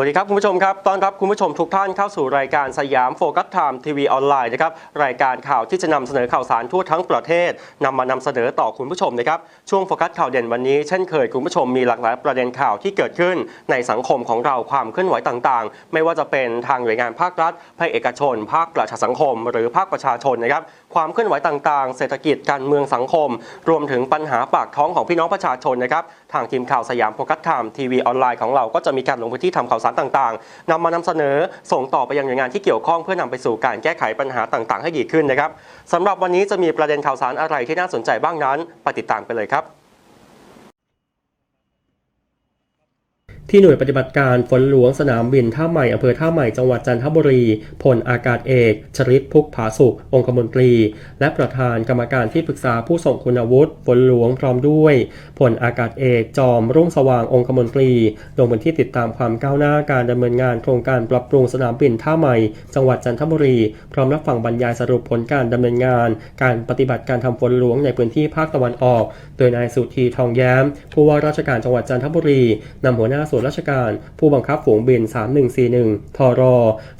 สวัสดีครับคุณผู้ชมครับต้อนรับคุณผู้ชมทุกท่านเข้าสู่รายการสยามโฟกัสไทม์ทีวีออนไลน์นะครับรายการข่าวที่จะนำเสนอข่าวสารทั่วทั้งประเทศนำมานำเสนอต่อคุณผู้ชมนะครับช่วงโฟกัสข่าวเด่นวันนี้เช่นเคยคุณผู้ชมมีหลากหลายประเด็นข่าวที่เกิดขึ้น ในสังคมของเราความเคลื่อนไหวต่างๆ ไม่ว่าจะเป็นทางหน่วยงานภาครัฐภาคเอกชน ภาคประชาสังคม หรือภาคประชาชนนะครับความเคลื่อนไหวต่างๆ เศรษฐกิจการเมืองสังคม รวมถึงปัญหาปากท้องของพี่น้องประชาชนนะครับทางทีมข่าวสยามโฟกัสไทม์ทีวีออนไลน์ของเราก็จะมีการลงพื้นที่ทำข่าวสารต่างๆนำมานำเสนอส่งต่อไปยังหน่วยงานที่เกี่ยวข้องเพื่อนำไปสู่การแก้ไขปัญหาต่างๆ ให้ดีขึ้นนะครับสำหรับวันนี้จะมีประเด็นข่าวสารอะไรที่น่าสนใจบ้างนั้น ไปติดตามกันเลยครับ ที่หน่วยปฏิบัติการฝนหลวงสนามบินท่าใหม่อำเภอท่าใหม่จังหวัดจันทบุรีพลอากาศเอก ชริตพุกผาสุข องคมนตรี และประธานกรรมการที่ปรึกษาผู้ส่งคุณวุฒิฝนหลวงพร้อมด้วยพลอากาศเอกจอมรุ่งสว่างองคมนตรีลงพื้นที่ติดตามความก้าวหน้าการดำเนินงานโครงการปรับปรุงสนามบินท่าใหม่ จังหวัดจันทบุรี พร้อมรับฟังบรรยายสรุปผลการดำเนินงาน การปฏิบัติการทำฝนหลวงในพื้นที่ภาคตะวันออก โดยนายสุธีทองแย้ม ผู้ว่าราชการจังหวัดจันทบุรีนำหัวหน้าส่วนราชการ ผู้บังคับฝูงบิน 3141 ทร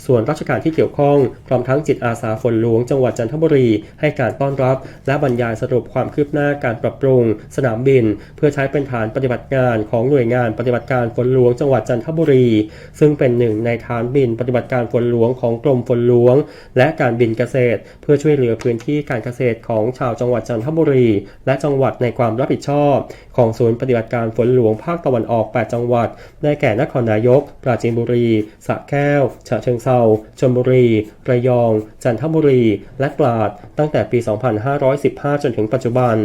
ส่วนราชการที่เกี่ยวข้อง พร้อมทั้งจิตอาสาฝนหลวงจังหวัดจันทบุรี ให้การต้อนรับ และบรรยายสรุปความคืบหน้าการปรับปรุง สนามบิน เพื่อใช้เป็นฐานปฏิบัติงานของหน่วยงานปฏิบัติการฝนหลวงจังหวัดจันทบุรี ซึ่งเป็นหนึ่งในฐานบินปฏิบัติการฝนหลวงของกรมฝนหลวง และการบินเกษตร เพื่อช่วยเหลือพื้นที่การเกษตรของชาวจังหวัดจันทบุรี และจังหวัดในความรับผิดชอบ ของศูนย์ปฏิบัติการฝนหลวงภาคตะวันออก 8 จังหวัดได้แก่นครนายก ปราจีนบุรีสระแก้ว ฉะเชิงเซาชลบุรี ระยอง จันทบุรี และตราด ตั้งแต่ปี 2515 จนถึงปัจจุบัน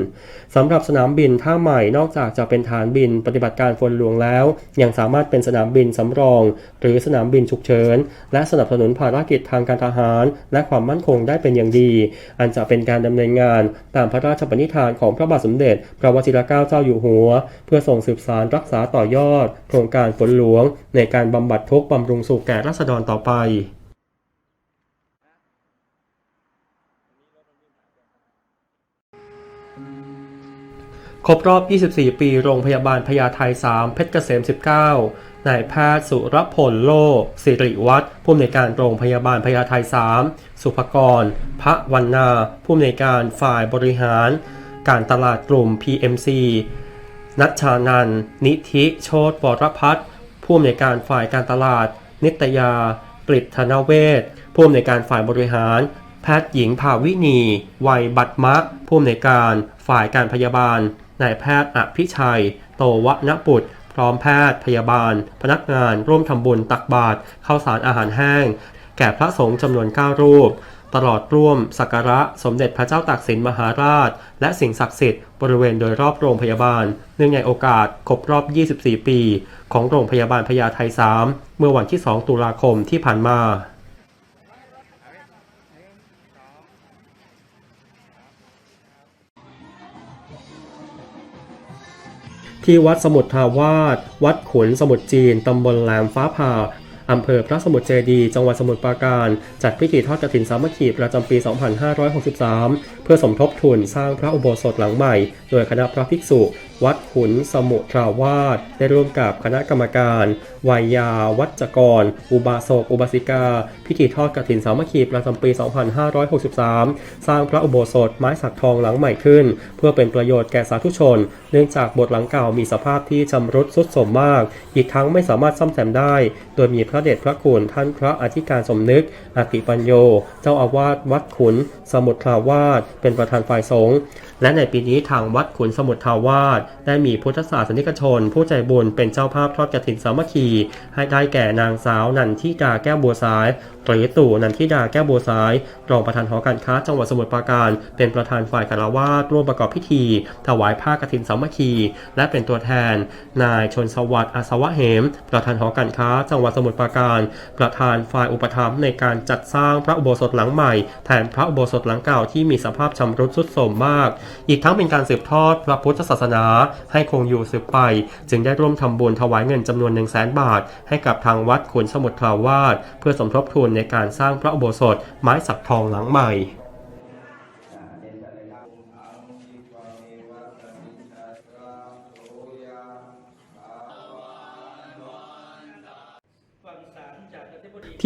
สำหรับสนามบินท่าใหม่นอกจากจะเป็นฐานบินปฏิบัติการฝนหลวงแล้ว ยังสามารถเป็นสนามบินสำรอง หรือสนามบินฉุกเฉิน และสนับสนุนภารกิจทางการทหาร และความมั่นคงได้เป็นอย่างดี อันจะเป็นการดำเนินงานตามพระราชปณิธานของพระบาทสมเด็จ พระวชิรเกล้าเจ้าอยู่หัว เพื่อส่งสืบสารรักษาต่อยอด โครงการฝนหลวง ในการบำบัดทุกข์บำรุงสุขแก่ราษฎรต่อไปครบรอบ 24 ปี โรงพยาบาลพญาไท 3 เพชรเกษม 19 นายแพทย์สุรพลโลสิริวัฒน์ผู้อำนวยการโรงพยาบาลพญาไท 3 สุภกร พระวันนา ผู้อำนวยการฝ่ายบริหาร การตลาดกลุ่ม PMC นัชชานันท์นิธิโชตวรพัฒน์ผู้อำนวยการฝ่ายการตลาด นิตยา กฤษธนเวศผู้อำนวยการฝ่ายบริหาร แพทย์หญิงภาวินี วัยบัตมะ ผู้อำนวยการฝ่ายการพยาบาล นายแพทย์อภิชัย โตวะนปุตร พร้อมแพทย์ พยาบาล พนักงาน ร่วมทำบุญตักบาตรข้าวสารอาหารแห้ง แก่พระสงฆ์จำนวน 9 รูป ตลอดร่วมสักการะสมเด็จพระเจ้าตากสินมหาราช และสิ่งศักดิ์สิทธิ์บริเวณโดยรอบโรงพยาบาล เนื่องในโอกาสครบรอบ 24 ปี ของโรงพยาบาลพญาไท3เมื่อวันที่ 2 ตุลาคมที่ผ่านมาที่วัดสมุทรทาวาสวัดขุนสมุทรจีน ตำบลแหลมฟ้าผ่า อำเภอพระสมุทรเจดี จังหวัดสมุทรปราการ จัดพิธีทอดกฐินสามัคคีประจำปี 2563 เพื่อสมทบทุนสร้างพระอุโบสถหลังใหม่ โดยคณะพระภิกษุ วัดขุนสมุทราวาสได้ร่วมกับคณะกรรมการวายา วัจกร อุบาสก อุบาสิกา พิธีทอดกฐินสามัคคีประจำปี 2563 สร้างพระอุโบสถไม้สักทองหลังใหม่ขึ้น เพื่อเป็นประโยชน์แก่สาธุชน เนื่องจากโบสถ์หลังเก่ามีสภาพที่ชำรุดทรุดโทรมมาก อีกทั้งไม่สามารถซ่อมแซมได้ โดยมีพระเดชพระคุณท่านพระอธิการสมนึกอาติปัญโย เจ้าอาวาสวัดขุน สมุทรทาวาสเป็นประธานฝ่ายสงฆ์และในปีนี้ทางวัดขุนสมุทรทาวาสได้มีพุทธศาสนิกชน ผู้ใจบุญเป็นเจ้าภาพทอดกฐินสามัคคี ให้ได้แก่นางสาวนันทิดาแก้วบัวสายหรือตู่นันทิดาแก้วบัวสายรองประธานหอการค้าจังหวัดสมุทรปราการ เป็นประธานฝ่ายคารวาสร่วมประกอบพิธี ถวายผ้ากฐินสามัคคี และเป็นตัวแทน นายชนสวัสดิ์อาสวะเหม ประธานหอการค้าจังหวัดสมุทรปราการประธานฝ่ายอุปถัมภ์ในการจัดสร้างพระอุโบสถหลังใหม่แทนพระอุโบสถหลังเก่าที่มีสภาพชำรุดทรุดโทรมมาก อีกทั้งเป็นการสืบทอดพระพุทธศาสนา ให้คงอยู่สืบไป จึงได้ร่วมทำบุญถวายเงินจำนวน1 0 0 0 0แบาท ให้กับทางวัดขุนสมุทรทาวาสเพื่อสมทบทุนในการสร้างพระอุโบสถไม้สักทองหลังใหม่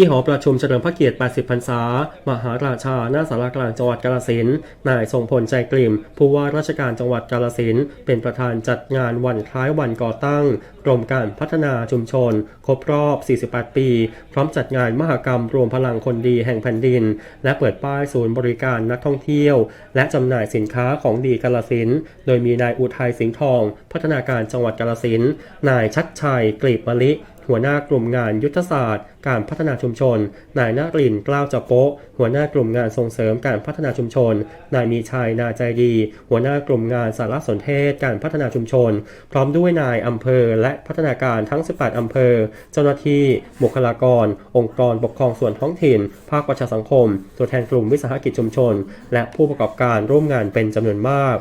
ที่หอประชุมเฉลิมพระเกียรติ 80 พรรษา มหาราชา หน้าสารากลางจังหวัดกาลสินนายทรงพลใจกลิ่ม ผู้ว่าราชการจังหวัดกาลสินเป็นประธานจัดงานวันคล้ายวันก่อตั้งกรมการพัฒนาชุมชน ครบรอบ 48 ปี พร้อมจัดงานมหกรรมรวมพลังคนดีแห่งแผ่นดิน และเปิดป้ายศูนย์บริการนักท่องเที่ยว และจำหน่ายสินค้าของดีกาฬสิน โดยมีนายอุทัยสิงห์ทอง พัฒนาการจังหวัดกาฬสิน นายชัดชัยกลีบมะลิหัวหน้ากลุ่มงานยุทธศาสตร์ การพัฒนาชุมชน นายนารินกล้าวจะโปะหัวหน้ากลุ่มงานส่งเสริมการพัฒนาชุมชน นายมีชัยนาใจดี หัวหน้ากลุ่มงานสารสนเทศ การพัฒนาชุมชน พร้อมด้วยนายอำเภอและพัฒนาการทั้ง 18 อำเภอ เจ้าหน้าที่ บุคลากร องค์กรปกครองส่วนท้องถิ่น ภาคประชาสังคม ตัวแทนกลุ่มวิสาหกิจชุมชน และผู้ประกอบการร่วมงานเป็นจำนวนมาก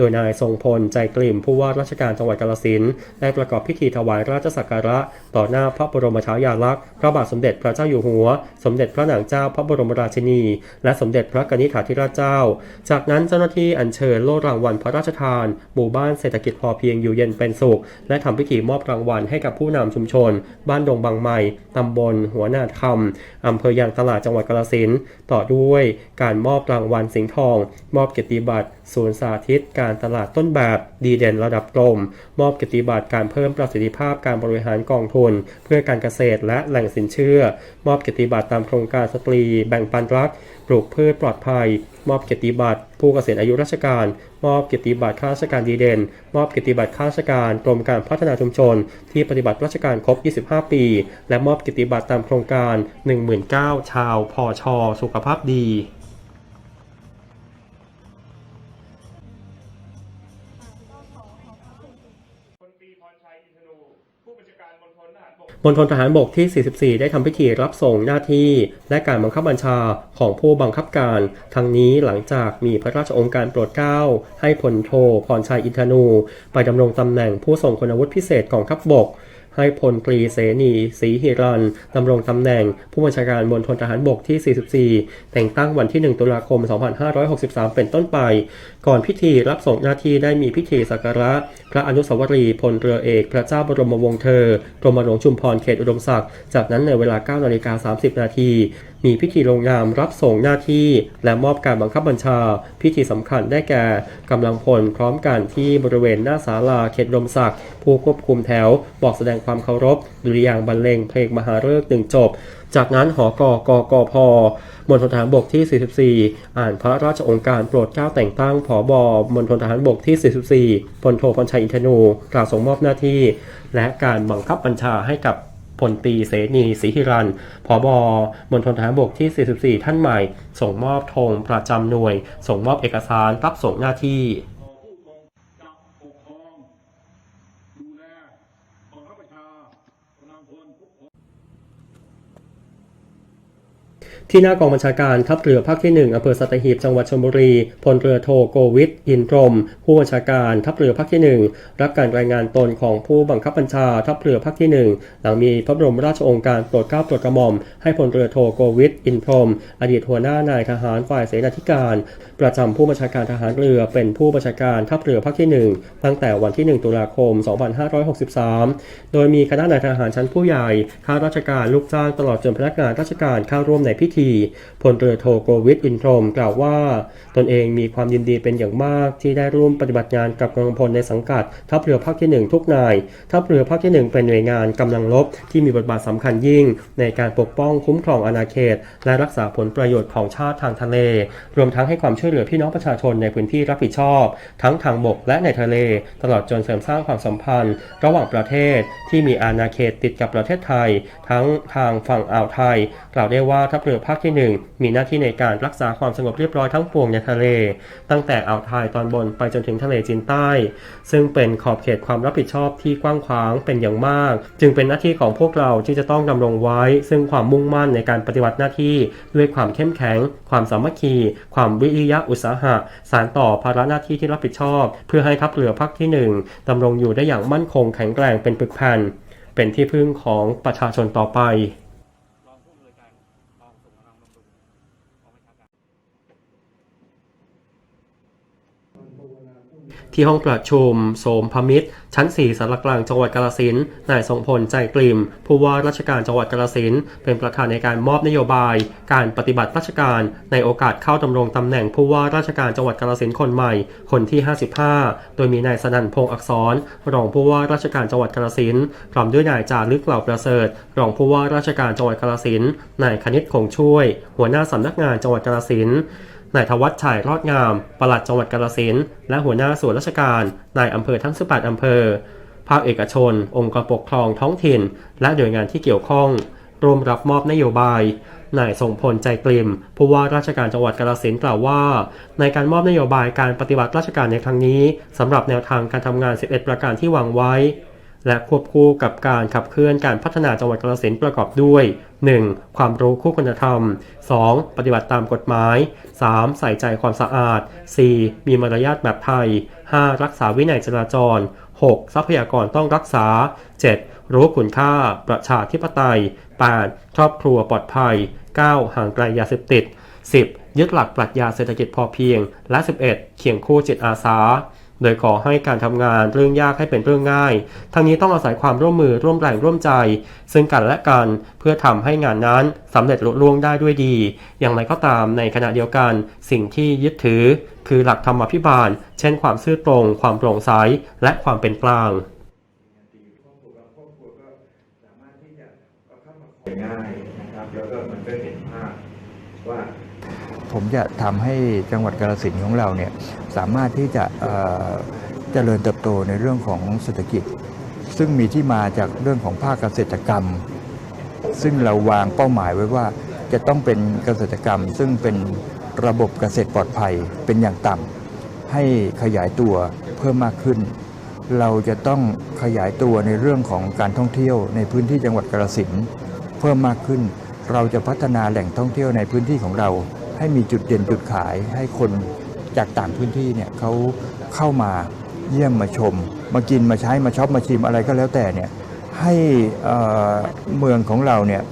โดยนายทรงพลใจกลิ่มผู้ว่าราชการจังหวัดกาฬสินธุ์ได้ประกอบพิธีถวายราชสักการะ ต่อหน้าพระบรมฉายาลักษณ์พระบาทสมเด็จพระเจ้าอยู่หัว สมเด็จพระนางเจ้าพระบรมราชินี และสมเด็จพระกนิษฐาธิราชเจ้า จากนั้นเจ้าหน้าที่อัญเชิญโล่รางวัลพระราชทาน หมู่บ้านเศรษฐกิจพอเพียงอยู่เย็นเป็นสุข และทำพิธีมอบรางวัลให้กับผู้นำชุมชน บ้านดงบางใหม่ตำบล หัวนาคำอำเภอยางตลาดจังหวัดกาฬสินธุ์ต่อด้วยการมอบรางวัลสิงห์ทอง มอบเกียรติบัตรศูนย์สาธิตการตลาดต้นแบบดีเด่นระดับกรมมอบเกียรติบัตรการเพิ่มประสิทธิภาพการบริหารกองทุน เพื่อการเกษตรและแหล่งสินเชื่อ มอบเกียรติบัตรตามโครงการสตรี แบ่งปันรัก ปลูกพืชปลอดภัย มอบเกียรติบัตรผู้เกษียณอายุราชการ มอบเกียรติบัตรข้าราชการดีเด่น มอบเกียรติบัตรข้าราชการกรมการพัฒนาชุมชน ที่ปฏิบัติราชการครบ 25 ปี และมอบเกียรติบัตรตามโครงการ 19,000ชาวพอชอสุขภาพดี มณฑลทหารบกที่ 44 ได้ทำพิธีรับส่งหน้าที่ และการบังคับบัญชาของผู้บังคับการ ทั้งนี้หลังจากมีพระราชองค์การโปรดเกล้า ให้พลโทพรชัยอินทนู ไปดำรงตำแหน่งผู้ทรงคุณวุฒิพิเศษกองทัพบก ให้พลตรีเสนีศรีหิรันดำรงตำแหน่ง ผู้บัญชาการมณฑลทหารบกที่ 44 แต่งตั้งวันที่ 1 ตุลาคม 2563 เป็นต้นไป ก่อนพิธีรับส่งหน้าที่ได้มีพิธีสักการะ พระอนุสาวรีย์พลเรือเอก พระเจ้าบรมวงศ์เธอกรมหลวงชุมพรเขตอุดมศักดิ์จากนั้นในเวลา 9 นาฬิกา 30 นาที มีพิธีลงนามรับส่งหน้าที่ และมอบการบังคับบัญชา พิธีสำคัญได้แก่กำลังพลพร้อมกันที่บริเวณหน้าศาลาเขตอุดมศักดิ์ผู้ควบคุมแถว บอกแสดงความเคารพดุริยางบรรเลงเพลงมหาฤกษ์หนึ่งจบ จากนั้นหอกกกพมณฑลทหารบกที่ 44 อ่านพระราชองค์การโปรดเกล้าแต่งตั้งผอบอมณฑลทหารบกที่ 44พลโทพรชัยอินทนูกล่าวส่งมอบหน้าที่ และการบังคับบัญชาให้กับ พลตีเสนีศรีหิรันผอบอมณฑลทหารบกที่ 44 ท่านใหม่ ส่งมอบธงประจำหน่วย ส่งมอบเอกสารรับส่งหน้าที่ ผู้คงจะปกครอง ดูแลบังคับบัญชากำลังพลทุกคน ที่หน้ากองบัญชาการทัพเรือภาคที่1อำเภอสัตหีบจังหวัดชลบุรีพลเรือโทโกวิทอินทรม ผู้บัญชาการทัพเรือภาคที่ 1 รับการรายงานตนของผู้บังคับบัญชาทัพเรือภาคที่ 1 หลังมีพระบรมราชโองการโปรดเกล้าโปรดกระหม่อม ให้พลเรือโทโกวิทอินทรม อดีตหัวหน้านายทหารฝ่ายเสนาธิการ ประจำผู้บัญชาการทหารเรือเป็นผู้บัญชาการทัพเรือภาคที่ 1 ตั้งแต่วันที่ 1 ตุลาคม 2563 โดยมีคณะนายทหารชั้นผู้ใหญ่ข้าราชการลูกจ้างตลอดจนพนักงานราชการเข้าร่วมในพิธีพลเรือโทโกวิทอินทรมกล่าวว่า ตนเองมีความยินดีเป็นอย่างมากที่ได้ร่วมปฏิบัติงานกับกำลังพลในสังกัด ทัพเรือภาคที่ 1 ทุกนาย ทัพเรือภาคที่ 1 เป็นหน่วยงานกำลังรบที่มีบทบาทสำคัญยิ่ง ในการปกป้องคุ้มครองอาณาเขต และรักษาผลประโยชน์ของชาติทางทะเล รวมทั้งให้ความช่วยเหลือพี่น้องประชาชนในพื้นที่รับผิดชอบ ทั้งทางบกและในทะเล ตลอดจนเสริมสร้างความสัมพันธ์ ระหว่างประเทศที่มีอาณาเขตติดกับประเทศไทย ทั้งทางฝั่งอ่าวไทย กล่าวได้ว่าทัพเรือภาคที่ 1 มีหน้าที่ในการรักษาความสงบเรียบร้อยทั้งปวงในทะเล ตั้งแต่อ่าวไทยตอนบนไปจนถึงทะเลจีนใต้ ซึ่งเป็นขอบเขตความรับผิดชอบที่กว้างขวางเป็นอย่างมาก จึงเป็นหน้าที่ของพวกเราที่จะต้องดำรงไว้ ซึ่งความมุ่งมั่นในการปฏิบัติหน้าที่ด้วยความเข้มแข็ง ความสามัคคี ความวิริยะอุตสาหะ สารต่อภาระหน้าที่ที่รับผิดชอบ เพื่อให้ทัพเรือภาคที่หนึ่งดำรงอยู่ได้อย่างมั่นคงแข็งแกร่งเป็นปึกแผ่นเป็นที่พึ่งของประชาชนต่อไป รองผู้อำนวยการกองส่งกำลังบำรุงกองบัญชาการ ที่ห้องประชุมโสมพมิตร ชั้น 4สารกลางจังหวัดกาฬสินนายทรงพลใจกลิ่ม ผู้ว่าราชการจังหวัดกาฬสินเป็นประธานในการมอบนโยบาย การปฏิบัติราชการในโอกาสเข้าดำรงตำแหน่งผู้ว่าราชการจังหวัดกาฬสินคนใหม่ คนที่ 55 โดยมีนายสนั่นพงษ์อักษร รองผู้ว่าราชการจังหวัดกาฬสินพร้อมด้วยนายจารึกเหล่าประเสริฐ รองผู้ว่าราชการจังหวัดกาฬสินนายคณิตคงช่วย หัวหน้าสำนักงานจังหวัดกาฬสิน นายธวัชชัยรอดงาม ปลัดจังหวัดกาฬสินธุ์และหัวหน้าส่วนราชการ นายอำเภอทั้ง 18อำเภอ ภาคเอกชน องค์กรปกครองท้องถิ่น และหน่วยงานที่เกี่ยวข้อง ร่วมรับมอบนโยบาย นายทรงพลใจกลิมผู้ว่าราชการจังหวัดกาฬสินธุ์กล่าวว่า ในการมอบนโยบายการปฏิบัติราชการในครั้งนี้สำหรับแนวทางการทำงาน 11 ประการที่วางไว้ และควบคู่กับการขับเคลื่อนการพัฒนาจังหวัดกาฬสินประกอบด้วย 1. ความรู้คู่คุณธรรม 2. ปฏิบัติตามกฎหมาย 3. ใส่ใจความสะอาด 4. มีมารยาทแบบไทย 5. รักษาวินัยจราจร 6. ทรัพยากรต้องรักษา 7. รู้คุณค่า ประชาธิปไตย 8. ครอบครัวปลอดภัย 9. ห่างไกลยาเสพติด 10. ยึดหลักปรัชญาเศรษฐกิจพอเพียง และ 11. เคียงคู่จิตอาสา โดยขอให้การทำงานเรื่องยากให้เป็นเรื่องง่าย ทั้งนี้ต้องอาศัยความร่วมมือร่วมแรงร่วมใจ ซึ่งกันและกันเพื่อทำให้งานนั้นสำเร็จลุล่วงได้ด้วยดี อย่างไรก็ตามในขณะเดียวกัน สิ่งที่ยึดถือ คือหลักธรรมพิบาล เช่นความซื่อตรง ความโปร่งใสและความเป็นกลางง่ายนะครับ แล้วก็มันก็เห็นภาพว่า ผมจะทำให้จังหวัดกาฬสินของเราเนี่ยสามารถที่จะเจริญเติบโตในเรื่องของเศรษฐกิจ ซึ่งมีที่มาจากเรื่องของภาคเกษตรกรรม ซึ่งเราวางเป้าหมายไว้ว่าจะต้องเป็นเกษตรกรรม ซึ่งเป็นระบบเกษตรปลอดภัยเป็นอย่างต่ำให้ขยายตัวเพิ่มมากขึ้น เราจะต้องขยายตัวในเรื่องของการท่องเที่ยวในพื้นที่จังหวัดกาฬสินเพิ่มมากขึ้น เราจะพัฒนาแหล่งท่องเที่ยวในพื้นที่ของเรา ให้มีจุดเด่นจุดขาย ให้คนจากต่างพื้นที่เนี่ยเขาเข้ามาเยี่ยมมาชม มากินมาใช้มาช็อปมาชิมอะไรก็แล้วแต่เนี่ยให้เมืองของเราเนี่ย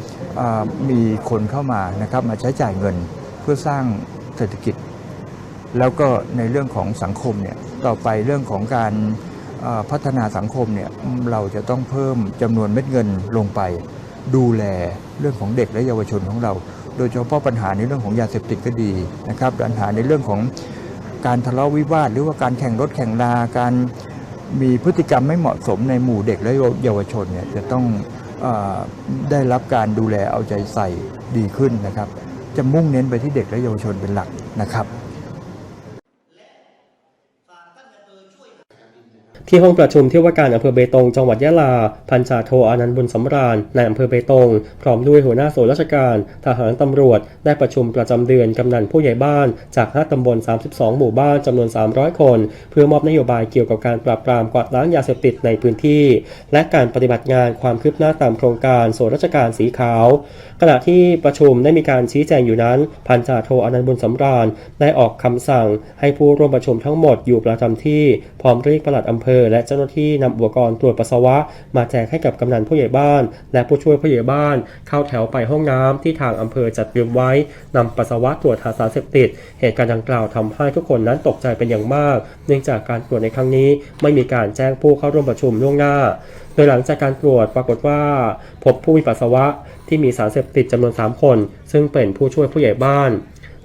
มีคนเข้ามานะครับมาใช้จ่ายเงินเพื่อสร้างเศรษฐกิจ แล้วก็ในเรื่องของสังคมเนี่ยต่อไปเรื่องของการพัฒนาสังคมเนี่ยเราจะต้องเพิ่มจำนวนเม็ดเงินลงไป ดูแลเรื่องของเด็กและเยาวชนของเรา โดยเฉพาะปัญหาในเรื่องของยาเสพติดก็ดีนะครับปัญหาในเรื่องของการทะเลาะวิวาทหรือว่าการแข่งรถแข่งลาการมีพฤติกรรมไม่เหมาะสมในหมู่เด็กและเยาวชนเนี่ยจะต้องอได้รับการดูแลเอาใจใส่ดีขึ้นนะครับ จะมุ่งเน้นไปที่เด็กและเยาวชนเป็นหลักนะครับ ที่ห้องประชุมที่ว่าการอำเภอเบตงจังหวัดยะลา พันจ่าโทอานันต์บุญสำราญในอำเภอเบตง พร้อมด้วยหัวหน้าส่วนราชการ ทหารตำรวจ ได้ประชุมประจำเดือนกำนันผู้ใหญ่บ้าน จาก 5ตำบล 32 หมู่บ้านจำนวน 300 คน เพื่อมอบนโยบายเกี่ยวกับการปราบปรามกวาดล้างยาเสพติดในพื้นที่ และการปฏิบัติงานความคืบหน้าตามโครงการส่วนราชการสีขาว ขณะที่ประชุมได้มีการชี้แจงอยู่นั้น พันจ่าโทอานันต์บุญสำราญได้ออกคำสั่ง ให้ผู้ร่วมประชุมทั้งหมดอยู่ประจำที่พร้อมเรียกปลัดอำเภอและเจ้าหน้าที่นำอุปกรณ์ตรวจปัสสาวะ มาแจกให้กับกำนันผู้ใหญ่บ้าน และผู้ช่วยผู้ใหญ่บ้าน เข้าแถวไปห้องน้ำที่ทางอำเภอจัดเตรียมไว้นำปัสสาวะตรวจหาสารเสพติด เหตุการณ์ดังกล่าวทำให้ทุกคนนั้นตกใจเป็นอย่างมาก เนื่องจากการตรวจในครั้งนี้ ไม่มีการแจ้งผู้เข้าร่วมประชุมล่วงหน้า โดยหลังจากการตรวจปรากฏว่า พบผู้มีปัสสาวะที่มีสารเสพติดจำนวน 3 คน ซึ่งเป็นผู้ช่วยผู้ใหญ่บ้าน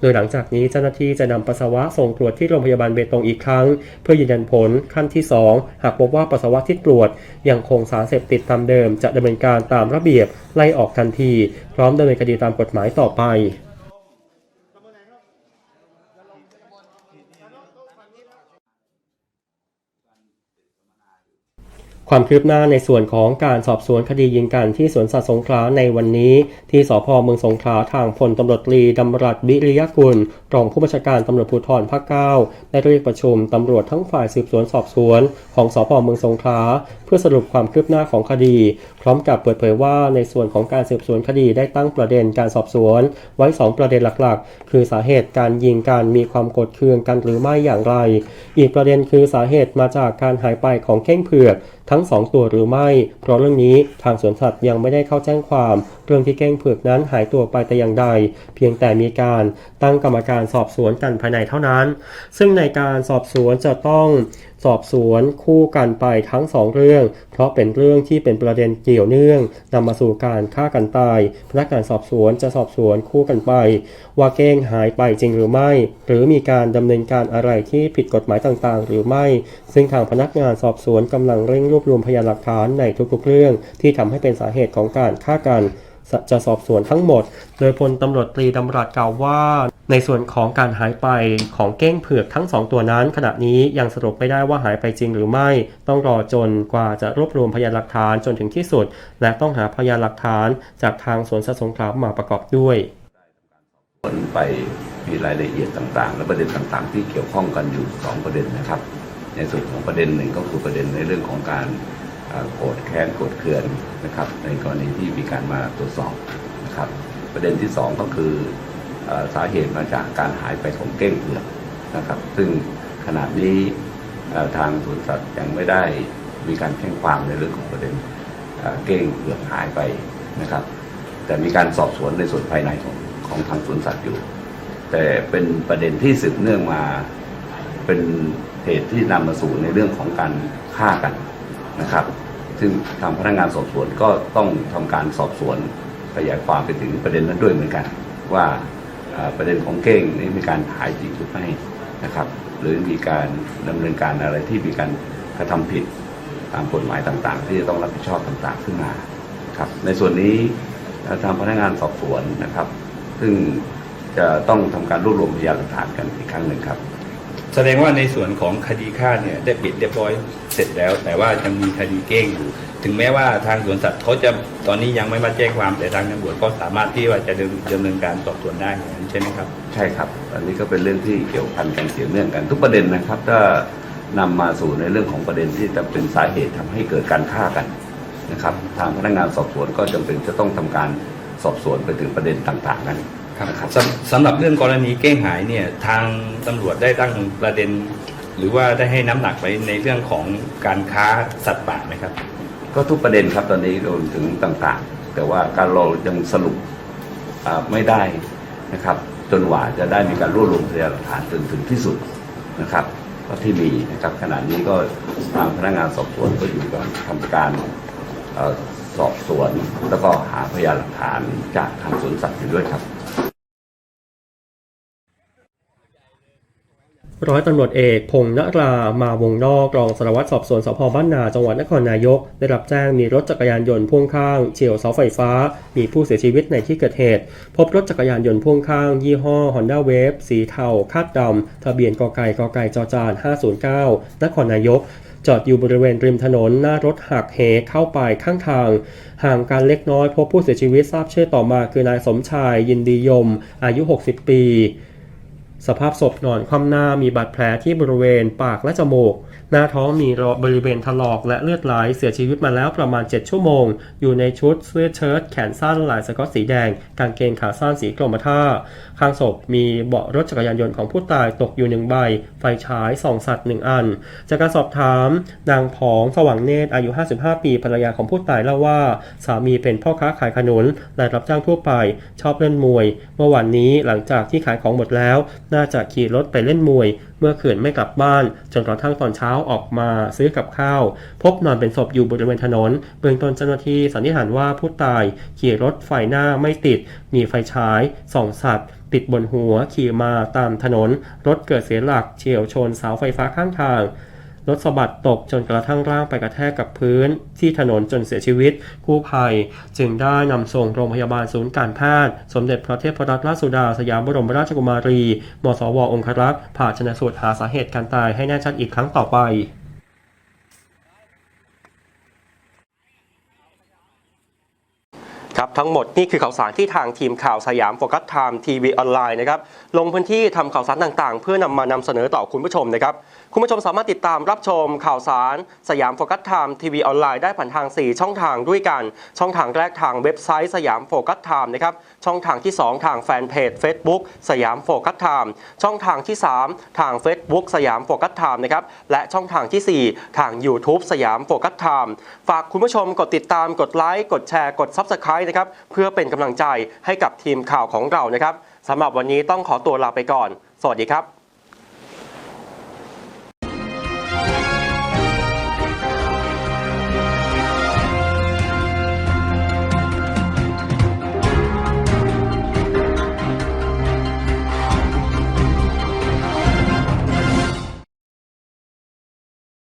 ดยหลังจากนี้เจ้าหน้าที่จะนำปัสสาวะส่งตรวจที่โรงพยาบาลเบตงอีกครั้ง เพื่อยืนยันผลขั้นที่ 2 หากพบว่าปัสสาวะที่ตรวจ ยังคงสารเสพติดตามเดิม จะดำเนินการตามระเบียบไล่ออกทันที พร้อมดำเนินคดีตามกฎหมายต่อไป ความคืบหน้าในส่วนของการสอบสวนคดียิงกันที่สวนสัตว์สงขลาในวันนี้ ที่สพเมืองสงขลาทางพลตำรวจตรีดำรัฐบิริยกุลรองผู้บัญชาการตำรวจภูธรภาคเก้าได้เรียกประชุมตำรวจทั้งฝ่ายสืบสวนสอบสวน ของสพเมืองสงขลาเพื่อสรุปความคืบหน้าของคดี พร้อมกับเปิดเผยว่าในส่วนของการสืบสวนคดีได้ตั้งประเด็นการสอบสวน ไว้ 2 ประเด็นหลักๆ คือสาเหตุการยิงการมีความกดเคืองกันหรือไม่อย่างไร อีกประเด็นคือสาเหตุมาจากการหายไปของเก้งเผือกทั้ง 2 ตัวหรือไม่ เพราะเรื่องนี้ทางสวนสัตว์ยังไม่ได้เข้าแจ้งความ เรื่องที่เก้งเผือกนั้นหายตัวไปแต่อย่างใด เพียงแต่มีการตั้งกรรมการสอบสวนกันภายในเท่านั้น ซึ่งในการสอบสวนจะต้อง สอบสวนคู่กันไปทั้งสองเรื่อง เพราะเป็นเรื่องที่เป็นประเด็นเกี่ยวเนื่องนำมาสู่การฆ่ากันตาย พนักงานสอบสวนจะสอบสวนคู่กันไป ว่าเก้งหายไปจริงหรือไม่ หรือมีการดำเนินการอะไรที่ผิดกฎหมายต่างๆ หรือไม่ ซึ่งทางพนักงานสอบสวนกำลังเร่งรวบรวมพยานหลักฐานในทุกๆเรื่อง ที่ทำให้เป็นสาเหตุของการฆ่ากันจะสอบสวนทั้งหมด โดยพลตำรวจตรีดำรัสกล่าวว่า ในส่วนของการหายไปของเก้งเผือกทั้งสองตัวนั้น ขณะนี้ยังสรุปไม่ได้ว่าหายไปจริงหรือไม่ ต้องรอจนกว่าจะรวบรวมพยานหลักฐานจนถึงที่สุด และต้องหาพยานหลักฐานจากทางสวนสัตว์สงขลามาประกอบด้วยผลไปมีรายละเอียดต่างๆ และประเด็นต่างๆ ที่เกี่ยวข้องกันอยู่ 2 ประเด็นนะครับ ในส่วนของประเด็นหนึ่งก็คือประเด็นในเรื่องของการโกรธแค้นโกรธเคืองนะครับ ในกรณีที่มีการมาตรวจสอบนะครับ ประเด็นที่ 2 ก็คือ สาเหตุมาจากการหายไปของเก้งเผือกนะครับ ซึ่งขณะนี้ทางสวนสัตว์ยังไม่ได้มีการแจ้งความในเรื่องของประเด็นเก้งเผือกหายไปนะครับ แต่มีการสอบสวนในส่วนภายในของของทางสวนสัตว์อยู่ แต่เป็นประเด็นที่สืบเนื่องมาเป็นเหตุที่นำมาสู่ในเรื่องของการฆ่ากันนะครับ ซึ่งทางพนักงานสอบสวนก็ต้องทำการสอบสวนขยายความไปถึงประเด็นนั้นด้วยเหมือนกัน ว่า ประเด็นของเก้งนี่มีการหายจริงหรือไม่นะครับ หรือมีการดำเนินการอะไรที่มีการกระทำผิดตามกฎหมายต่างๆ ที่จะต้องรับผิดชอบต่างๆขึ้นมาครับ ในส่วนนี้ทางพนักงานสอบสวนนะครับ ซึ่งจะต้องทำการรวบรวมพยานหลักฐานกันอีกครั้งหนึ่งครับ แสดงว่าในส่วนของคดีฆ่าเนี่ยได้ปิดเรียบร้อยเสร็จแล้ว แต่ว่ายังมีคดีเก้งอยู่ ถึงแม้ว่าทางสวนสัตว์เขาจะตอนนี้ยังไม่มาแจ้งความแต่ทางตำรวจก็สามารถที่ว่าจะดำดำเนินการสอบสวนได้อย่างนั้นใช่ไหมครับ ใช่ครับ อันนี้ก็เป็นเรื่องที่เกี่ยวพันกันเกี่ยวเนื่องกัน ทุกประเด็นนะครับถ้านำมาสู่ในเรื่องของประเด็นที่จะเป็นสาเหตุทำให้เกิดการฆ่ากันนะครับทางพนักงานสอบสวนก็จำเป็นจะต้องทำการสอบสวนไปถึงประเด็นต่างๆนั้นนะครับสำสำหรับเรื่องกรณีเก้งหายเนี่ยทางตำรวจได้ตั้งประเด็น หรือว่าได้ให้น้ำหนักไว้ในเรื่องของการค้าสัตว์ป่าไหมครับ ก็ทุกประเด็นครับตอนนี้รวมถึงต่างๆ แต่ว่าการเรายังสรุปไม่ได้นะครับจนกว่าจะได้มีการรวบรวมพยานหลักฐานจนถึงที่สุดนะครับก็ที่มีนะครับขณะนี้ก็ทางพนักงานสอบสวนก็อยู่กับทำการอสอบสวน แล้วก็หาพยานหลักฐานจากทางสวนสัตว์อยู่ด้วยครับ ร้อยตำรวจเอกพงษ์นรามาวงนอกรองสารวัตรสอบสวนสพบ้านนาจังหวัดนครนายก ได้รับแจ้งมีรถจักรยานยนต์พ่วงข้างเฉียวเสาไฟฟ้า มีผู้เสียชีวิตในที่เกิดเหตุ พบรถจักรยานยนต์พ่วงข้าง ยี่ห้อ Honda Wave สีเทาคาดดำทะเบียนกไก่กไก่จอจาน509 นครนายกจอดอยู่บริเวณริมถนนหน้ารถหักเหเข้าไปข้างทาง ห่างกันเล็กน้อยพบผู้เสียชีวิตทราบชื่อต่อมาคือนายสมชายยินดียม อายุ 60 ปี สภาพศพนอนคว่ำหน้ามีบาดแผลที่บริเวณปากและจมูก หน้าท้องมีรอบริเวณถลอกและเลือดไหลเสียชีวิตมาแล้วประมาณ 7 ชั่วโมง อยู่ในชุดเสื้อเชิ้ตแขนสั้นลายสก๊อตสีแดง กางเกงขาสั้นสีกรมท่า ข้างศพมีเบาะรถจักรยานยนต์ของผู้ตายตกอยู่หนึ่งใบ ไฟฉายส่องสัตว์หนึ่งอัน จากการสอบถาม นางผองสว่างเนตรอายุ 55 ปีภรรยาของผู้ตายเล่าว่า สามีเป็นพ่อค้าขายขนุนและรับจ้างทั่วไป ชอบเล่นมวย เมื่อวันนี้หลังจากที่ขายของหมดแล้ว น่าจะขี่รถไปเล่นมวย มื่อคืนไม่กลับบ้าน จนกระทั่งตอนเช้าออกมาซื้อกับข้าว พบนอนเป็นศพอยู่บริเวณถนน เบื้องต้นเจ้าหน้าที่สันนิษฐานว่าผู้ตายขี่รถไฟหน้าไม่ติด มีไฟฉายส่องสัตว์ติดบนหัวขี่มาตามถนน รถเกิดเสียหลักเฉียวชนเสาไฟฟ้าข้างทาง รถสะบัดตกจนกระทั่งร่างไปกระแทกกับพื้น ที่ถนนจนเสียชีวิตกู้ภัย จึงได้นำส่งโรงพยาบาลศูนย์การแพทย์ สมเด็จพระเทพรัตนราชสุดาสยามบรมราชกุมารีมสวองครักษ์ผ่าชนสูตรหาสาเหตุการตายให้แน่ชัดอีกครั้งต่อไปครับทั้งหมดนี่คือข่าวสารที่ทางทีมข่าวสยามโฟกัสไทม์ทีวีออนไลน์นะครับลงพื้นที่ทำข่าวสารต่างๆ เพื่อนำมานำเสนอต่อคุณผู้ชมนะครับ คุณผู้ชมสามารถติดตามรับชมข่าวสาร สยามโฟกัสไทม์ทีวีออนไลน์ได้ผ่านทาง 4 ช่องทางด้วยกัน ช่องทางแรกทางเว็บไซต์สยามโฟกัสไทม์นะครับ ช่องทางที่ 2 ทางแฟนเพจ Facebook สยามโฟกัสไทม์ช่องทางที่ 3 ทาง Facebook สยามโฟกัสไทม์นะครับ และช่องทางทีสี่4 ทาง YouTube สยามโฟกัสไทม์ฝากคุณผู้ชมกดติดตามกดไลค์กดแชร์กด Subscribe นะครับเพื่อเป็นกำลังใจให้กับทีมข่าวของเรานะครับสำหรับวันนี้ต้องขอตัวลาไปก่อน สวัสดีครับ